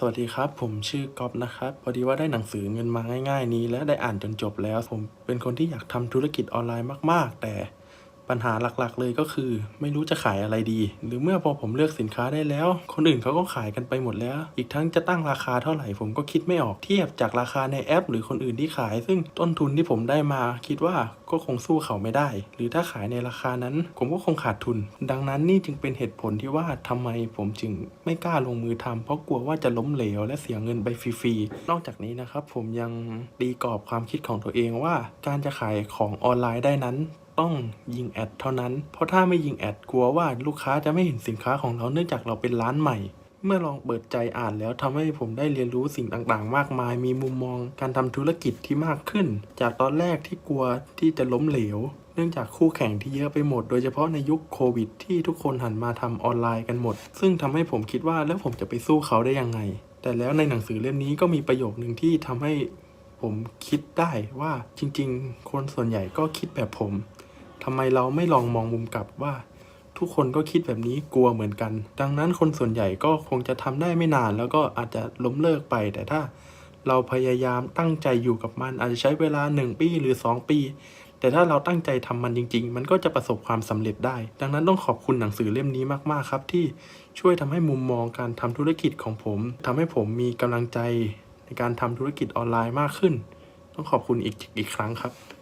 สวัสดีครับ ผมชื่อก๊อฟนะครับ พอดีว่าได้หนังสือเงินมาง่าย ๆ นี้ และได้อ่านจนจบแล้ว ผมเป็นคนที่อยากทำธุรกิจออนไลน์มาก ๆ แต่ ปัญหาหลักๆ เลยก็คือ ไม่รู้จะขายอะไรดี หรือเมื่อพอผมเลือกสินค้าได้แล้ว คนอื่นเขาก็ขายกันไปหมดแล้ว อีกทั้งจะตั้งราคาเท่าไหร่ผมก็คิดไม่ออกเทียบจากราคาในแอป หรือคนอื่นที่ขาย ซึ่งต้นทุนที่ผมได้มา คิดว่าก็คงสู้เขาไม่ได้ หรือถ้าขายในราคานั้น ผมก็คงขาดทุน ดังนั้นนี่จึงเป็นเหตุผลที่ว่าทำไมผมจึงไม่กล้าลงมือทำเพราะกลัวว่าจะล้มเหลว และเสียเงินไปฟรีๆนอกจากนี้นะครับผมยังตีกรอบความคิดของตัวเองว่า การจะขายของออนไลน์ได้นั้น ต้องยิงแอดเท่านั้น เพราะถ้าไม่ยิงแอดกลัวว่าลูกค้าจะไม่เห็นสินค้าของเราเนื่องจากเราเป็นร้านใหม่ เมื่อลองเปิดใจอ่านแล้วทำให้ผมได้เรียนรู้สิ่งต่างๆ มากมาย มีมุมมองการทำธุรกิจที่มากขึ้น จากตอนแรกที่กลัวที่จะล้มเหลว เนื่องจากคู่แข่งที่เยอะไปหมด โดยเฉพาะในยุคโควิด ที่ทุกคนหันมาทำออนไลน์กันหมด ซึ่งทำให้ผมคิดว่าแล้วผมจะไปสู้เขาได้ยังไง แต่แล้วในหนังสือเล่มนี้ก็มีประโยคหนึ่งที่ทำให้ผมคิดได้ว่าจริง ๆ คนส่วนใหญ่ก็คิดแบบผม ทำไมเราไม่ลองมองมุมกลับว่า ทุกคนก็คิดแบบนี้กลัวเหมือนกัน ดังนั้นคนส่วนใหญ่ก็คงจะทำได้ไม่นาน แล้วก็อาจจะล้มเลิกไป แต่ถ้าเราพยายามตั้งใจอยู่กับมัน อาจจะใช้เวลา 1 ปีหรือ 2 ปี แต่ถ้าเราตั้งใจทำมันจริง ๆ มันก็จะประสบความสำเร็จได้ ดังนั้นต้องขอบคุณหนังสือเล่มนี้มากๆครับ ที่ช่วยทำให้มุมมองการทำธุรกิจของผมทำให้ผมมีกำลังใจในการทำธุรกิจออนไลน์มากขึ้น ต้องขอบคุณอีกอีกครั้งครับ